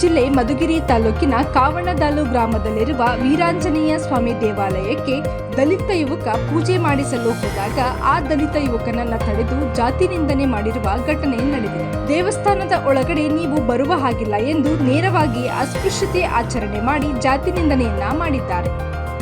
ಜಿಲ್ಲೆ ಮಧುಗಿರಿ ತಾಲೂಕಿನ ಕಾವಣದಾಲು ಗ್ರಾಮದಲ್ಲಿರುವ ವೀರಾಂಜನೇಯ ಸ್ವಾಮಿ ದೇವಾಲಯಕ್ಕೆ ದಲಿತ ಯುವಕ ಪೂಜೆ ಮಾಡಿಸಲು ಹೋದಾಗ ಆ ದಲಿತ ಯುವಕನನ್ನ ತಡೆದು ಜಾತಿ ನಿಂದನೆ ಮಾಡಿರುವ ಘಟನೆ ನಡೆದಿದೆ. ದೇವಸ್ಥಾನದ ಒಳಗಡೆ ನೀವು ಬರುವ ಹಾಗಿಲ್ಲ ಎಂದು ನೇರವಾಗಿ ಅಸ್ಪೃಶ್ಯತೆ ಆಚರಣೆ ಮಾಡಿ ಜಾತಿ ನಿಂದನೆಯನ್ನ ಮಾಡಿದ್ದಾರೆ.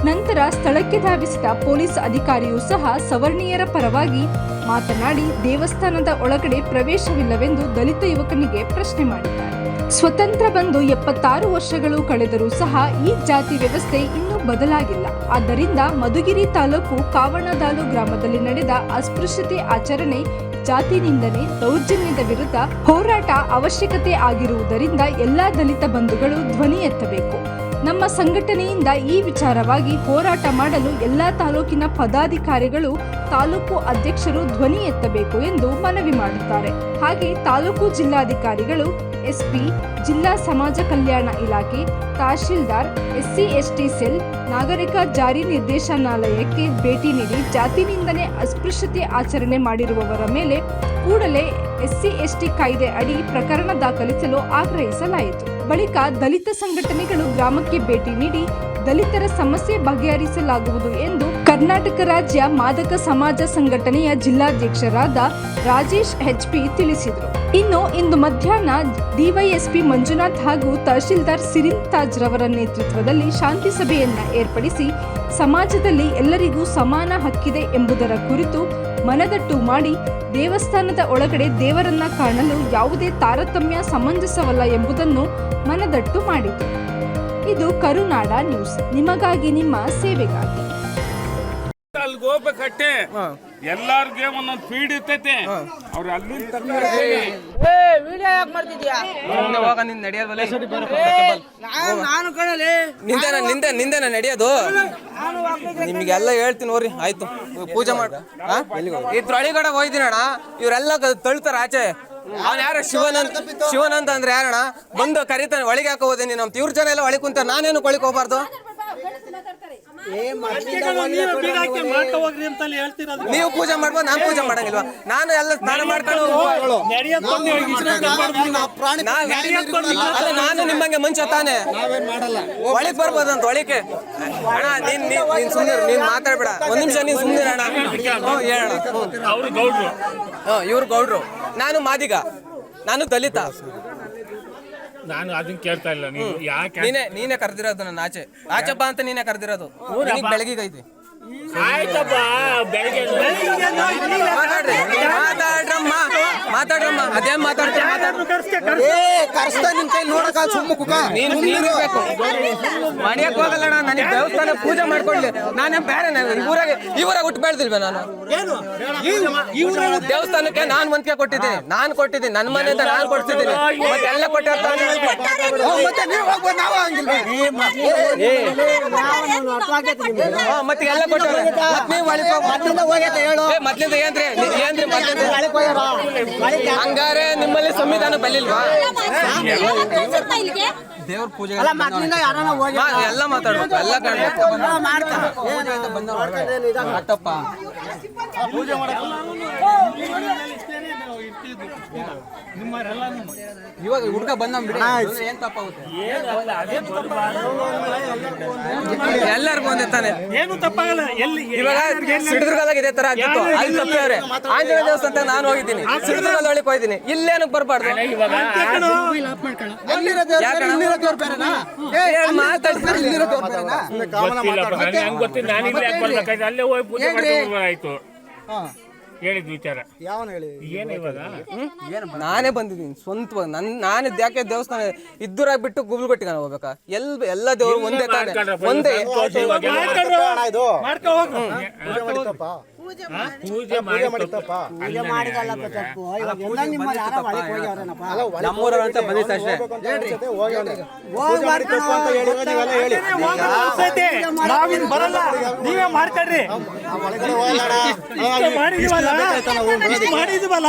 ನಂತರ ಸ್ಥಳಕ್ಕೆ ಧಾವಿಸಿದ ಪೊಲೀಸ್ ಅಧಿಕಾರಿಯೂ ಸಹ ಸವರ್ಣೀಯರ ಪರವಾಗಿ ಮಾತನಾಡಿ ದೇವಸ್ಥಾನದ ಒಳಗಡೆ ಪ್ರವೇಶವಿಲ್ಲವೆಂದು ದಲಿತ ಯುವಕನಿಗೆ ಪ್ರಶ್ನೆ ಮಾಡಿದ್ದಾರೆ. ಸ್ವತಂತ್ರ ಬಂದು ಎಪ್ಪತ್ತಾರು ವರ್ಷಗಳು ಕಳೆದರೂ ಸಹ ಈ ಜಾತಿ ವ್ಯವಸ್ಥೆ ಇನ್ನೂ ಬದಲಾಗಿಲ್ಲ. ಆದ್ದರಿಂದ ಮಧುಗಿರಿ ತಾಲೂಕು ಕಾವಣದಾಲು ಗ್ರಾಮದಲ್ಲಿ ನಡೆದ ಅಸ್ಪೃಶ್ಯತೆ ಆಚರಣೆ ಜಾತಿ ನಿಂದನೆ ದೌರ್ಜನ್ಯದ ವಿರುದ್ಧ ಹೋರಾಟ ಅವಶ್ಯಕತೆ ಆಗಿರುವುದರಿಂದ ಎಲ್ಲಾ ದಲಿತ ಬಂಧುಗಳು ಧ್ವನಿ ಎತ್ತಬೇಕು. ನಮ್ಮ ಸಂಘಟನೆಯಿಂದ ಈ ವಿಚಾರವಾಗಿ ಹೋರಾಟ ಮಾಡಲು ಎಲ್ಲಾ ತಾಲೂಕಿನ ಪದಾಧಿಕಾರಿಗಳು, ತಾಲೂಕು ಅಧ್ಯಕ್ಷರು ಧ್ವನಿ ಎತ್ತಬೇಕು ಎಂದು ಮನವಿ ಮಾಡುತ್ತಾರೆ. ಹಾಗೆ ತಾಲೂಕು ಜಿಲ್ಲಾಧಿಕಾರಿಗಳು ಎಸ್ಪಿ, ಜಿಲ್ಲಾ ಸಮಾಜ ಕಲ್ಯಾಣ ಇಲಾಖೆ ತಹಶೀಲ್ದಾರ್, ಎಸ್ಸಿ, ಎಸ್ಟಿ ಸೆಲ್, ನಾಗರಿಕ ಜಾರಿ ನಿರ್ದೇಶನಾಲಯಕ್ಕೆ ಭೇಟಿ ನೀಡಿ ಜಾತಿ ನಿಂದನೆ ಅಸ್ಪೃಶ್ಯತೆ ಆಚರಣೆ ಮಾಡಿರುವವರ ಮೇಲೆ ಕೂಡಲೇ ಎಸ್ಸಿ, ಎಸ್ಟಿ ಕಾಯ್ದೆ ಅಡಿ ಪ್ರಕರಣ ದಾಖಲಿಸಲು ಆಗ್ರಹಿಸಲಾಯಿತು. ಬಳಿಕ ದಲಿತ ಸಂಘಟನೆಗಳು ಗ್ರಾಮಕ್ಕೆ ಭೇಟಿ ನೀಡಿ ದಲಿತರ ಸಮಸ್ಯೆ ಬಗೆಹರಿಸಲಾಗುವುದು ಎಂದು ಕರ್ನಾಟಕ ರಾಜ್ಯ ಮಾದಕ ಸಮಾಜ ಸಂಘಟನೆಯ ಜಿಲ್ಲಾಧ್ಯಕ್ಷರಾದ ರಾಜೇಶ್ ಹೆಚ್ಪಿ ತಿಳಿಸಿದರು. ಇನ್ನು ಇಂದು ಮಧ್ಯಾಹ್ನ ಡಿವೈಎಸ್ಪಿ ಮಂಜುನಾಥ್ ಹಾಗೂ ತಹಶೀಲ್ದಾರ್ ಸಿರಿನ್ ತಾಜ್ ರವರ ನೇತೃತ್ವದಲ್ಲಿ ಶಾಂತಿ ಸಭೆಯನ್ನ ಏರ್ಪಡಿಸಿ ಸಮಾಜದಲ್ಲಿ ಎಲ್ಲರಿಗೂ ಸಮಾನ ಹಕ್ಕಿದೆ ಎಂಬುದರ ಕುರಿತು ಮನದಟ್ಟು ಮಾಡಿ ದೇವಸ್ಥಾನದ ಒಳಗಡೆ ದೇವರನ್ನ ಕಾಣಲು ಯಾವುದೇ ತಾರತಮ್ಯ ಸಮಂಜಸವಲ್ಲ ಎಂಬುದನ್ನು ಮನದಟ್ಟು ಮಾಡಿತು. ಇದು ಕರುನಾಡ ನ್ಯೂಸ್. ನಿಮಗಾಗಿ ನಿಮ್ಮ ಸೇವೆಗಾಗಿ. ಅಲ್ಲಿಗೆ ಹೋಗ್ಬೇಕಟ್ಟೆ. ಎಲ್ಲಾರ್ಗೆ ಒಂದೊಂದು ಫೀಡ್ ಇರ್ತೈತೆ. ಅವ್ರ. ಏ ವಿಡಿಯೋ ಯಾಕೆ ಮಾಡ್ತಿದ್ಯಾ? ಹೋಗ ನಿನ್ ನಡೆಯೋದಲ್ಲ ನಾನು ನಾನು ಕಣಲೆ. ನಿಂದೇನ ನಿಂದೆ ನಿಂದೇನ ನಡೆಯೋದು. ನಾನು ನಿಮಗೆಲ್ಲ ಹೇಳ್ತೀನಿ ನೋಡ್ರಿ ಆಯ್ತು. ಪೂಜೆ ಮಾಡ ಇದ್ರೊಳಗಡೆ ಅಣ್ಣ ಇವರೆಲ್ಲ ಕ- ತಳ್ತಾರ ಆಚೆ. ಅವ್ನ ಯಾರ ಶಿವನಂತ ಶಿವನಂತ ಅಂದ್ರೆ ಯಾರಣ್ಣ? ಬಂದು ಕರಿತಾನೆ ಒಳಗೆ ಹಾಕೋದೆ ಹೋದೇನಿ ನಮ್ ತೀವ್ರ ಜನ ಎಲ್ಲ ಒಳಗೆ ಕುಂತ ನಾನೇನು ಒಳಗೆ ಹೋಗ್ಬಾರ್ದು? ನೀವು ಪೂಜೆ ಮಾಡ್ಬೋದು ನಾನು ಪೂಜೆ ಮಾಡಂಗಿಲ್ವಾ? ನಾನು ಎಲ್ಲ ಸ್ನಾನ ಮಾಡ್ಕೊಂಡು ನಾನು ನಿಮ್ಮಂಗೆ ಮುಂಚೆ ತಾನೆ. ಒಳಗೆ ಬರ್ಬೋದಂತ ಒಳಿಕೆ ಅಣ್ಣ ನೀನ್ ನೀನ್ ನೀನ್ ಸುಮ್ಮನೆ ನೀನ್ ಮಾತಾಡ್ಬೇಡ. ಒಂದ್ ನಿಮಿಷ ನೀನ್ ಸುಮ್ಮನೆ ಅಣ್ಣ. ಹೇಳಣ್ಣ. ಇವ್ರು ಗೌಡ್ರು. ನಾನು ಮಾದಿಗ. ನಾನು ದಲಿತ. ನಾನು ಅದನ್ನ ಕೇಳ್ತಾ ಇಲ್ಲ ನೀವು ಯಾಕೆ ನೀನೇ ನೀನೇ ಕರೆದಿರೋದು ನನ್ನ ಆಚೆ. ಆಚೆಪ್ಪ ಅಂತ ನೀನೇ ಕರೆದಿರೋದು. ಬೆಳಗ್ಗೆ ಐತಿ. ಆಯ್ತಪ್ಪ ಬೆಳಗ್ಗೆ ಮಾತಾಡ್ರಿ. ಮಾತಾಡ್ರಮ್ಮ. ಮಾತಾಡ್ರಮ್ಮ ಅದೇನ್ ಮಾತಾಡ್ತೀರ ನೀನು ನೀನು ಇರ್ಬೇಕು ಮನೆಯಕ್ ಹೋಗಲ್ಲಣ್ಣ ನನಗೆ ದೇವಸ್ಥಾನ ಪೂಜೆ ಮಾಡ್ಕೊಳ್ಳಿ ನಾನೇ ಬೇರೆ ಊರಾಗೆ ಇವರಾಗ ಹುಟ್ಟು ಬೆಳ್ದಿಲ್ವ ನಾನು? ದೇವಸ್ಥಾನಕ್ಕೆ ನಾನ್ ಮಂತ್ಕೆ ಕೊಟ್ಟಿದ್ದೀನಿ ನಾನ್ ಕೊಟ್ಟಿದ್ದೀನಿ. ನನ್ನ ಮನೆಯಿಂದ ನಾನ್ ಕೊಡ್ತಿದ್ದೀನಿ ಮತ್ತೆ ಎಲ್ಲ ಕೊಟ್ಟಿರ್ತಾನೆ. ಹಾ, ಮತ್ತೆ ಎಲ್ಲ ಕೊಟ್ಟವ್ರೆ. ಮತ್ತೆ ನೀವು ಮತ್ತೆ ಹೋಗಿ ಮೊದ್ಲಿಂದ ಏನ್ರಿ ಮತ್ತೆ ಏನ್ರಿ ಮೊದ್ಲಿಂದ ಹಂಗಾರೆ ನಿಮ್ಮಲ್ಲಿ ಸಂವಿಧಾನ ಬಲ್ಲಿಲ್ವಾ ದೇವ್ರ ಪೂಜೆ ಎಲ್ಲ ಮಾತಾಡ್ಬೇಕು ಎಲ್ಲ ಕಾಣ್ಬೇಕು ಮಾಡ್ತಾರೆ. ಅಟ್ಟಪ್ಪ ಇವಾಗ ಹುಡುಗ ಬಂದ ಬಿಡಿ ಏನ್ ತಪ್ಪಾಗುತ್ತೆ? ಎಲ್ಲರಿಗೂ ಒಂದೇ ತಾನೆ? ಏನು ತಪ್ಪಾಗಲ್ಲ. ಎಲ್ಲಿ ಇವಾಗ ಸಿಡಿದುರ್ಗದಾಗ ಇದೇ ತರ ಆಗಿತ್ತು ಅಲ್ಲಿ ತಪ್ಪವ್ರೆ ಆಂಜನೇಯ ದೇವಸ್ಥಾನ ನಾನು ಹೋಗಿದ್ದೀನಿ. ಸಿಡಿದುರ್ಗದ ಒಳಗೆ ಹೋಗಿದ್ದೀನಿ ಇಲ್ಲೇನಕ್ ಬರ್ಬಾರ್ದು. ಮಾತಾಡ್ತಾರೆ. ಇಲ್ಲಿ ಅಲ್ಲೇ ಹೋಗಿ ಪೂಜೆ ಮಾಡ್ಕೊಂಡು ಆಯ್ತು ಹೇಳಿದ್ ವಿಚಾರ. ಏನು ಇವಾಗ? ನಾನೇ ಬಂದಿದ್ದೀನಿ ಸ್ವಂತವಾಗಿ. ನನ್ ನಾನೇ ಯಾಕೆ ದೇವಸ್ಥಾನ ಇದ್ದೂರಾಗ ಬಿಟ್ಟು ಗುಬ್ಲುಗಟ್ಟಿಗೆ ನಾನು ಹೋಗ್ಬೇಕಾ? ಎಲ್ ಎಲ್ಲ ದೇವ್ರು ಒಂದೇ ತಾನೆ. ಮಾಡ್ಕೊಂಡ್ರಪ್ಪ, ಒಂದೇ. ಪೂಜೆ ಮಾಡಿ ಪೂಜೆ ಮಾಡಿದಲ್ಲಪ್ಪ ತಪ್ಪು ಇವಾಗ ಎಲ್ಲ ನಿಮ್ಮ ಯಾರ ಒಳಗೆ ಹೋಗ್ಯಾವ್ರೇನಪ್ಪ ನಮ್ಮೂರವ್ರು ಅಂತ ಬಂದಿತ್ತು ಅಷ್ಟೇ ನಾವಿನ್ ಬರಲ್ಲ. ನೀವೇ ಮಾಡ್ಕೊಡ್ರಿ ಇಷ್ಟು ಮಾಡಿದೀವಲ್ಲ?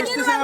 ಎಷ್ಟು ಸಲ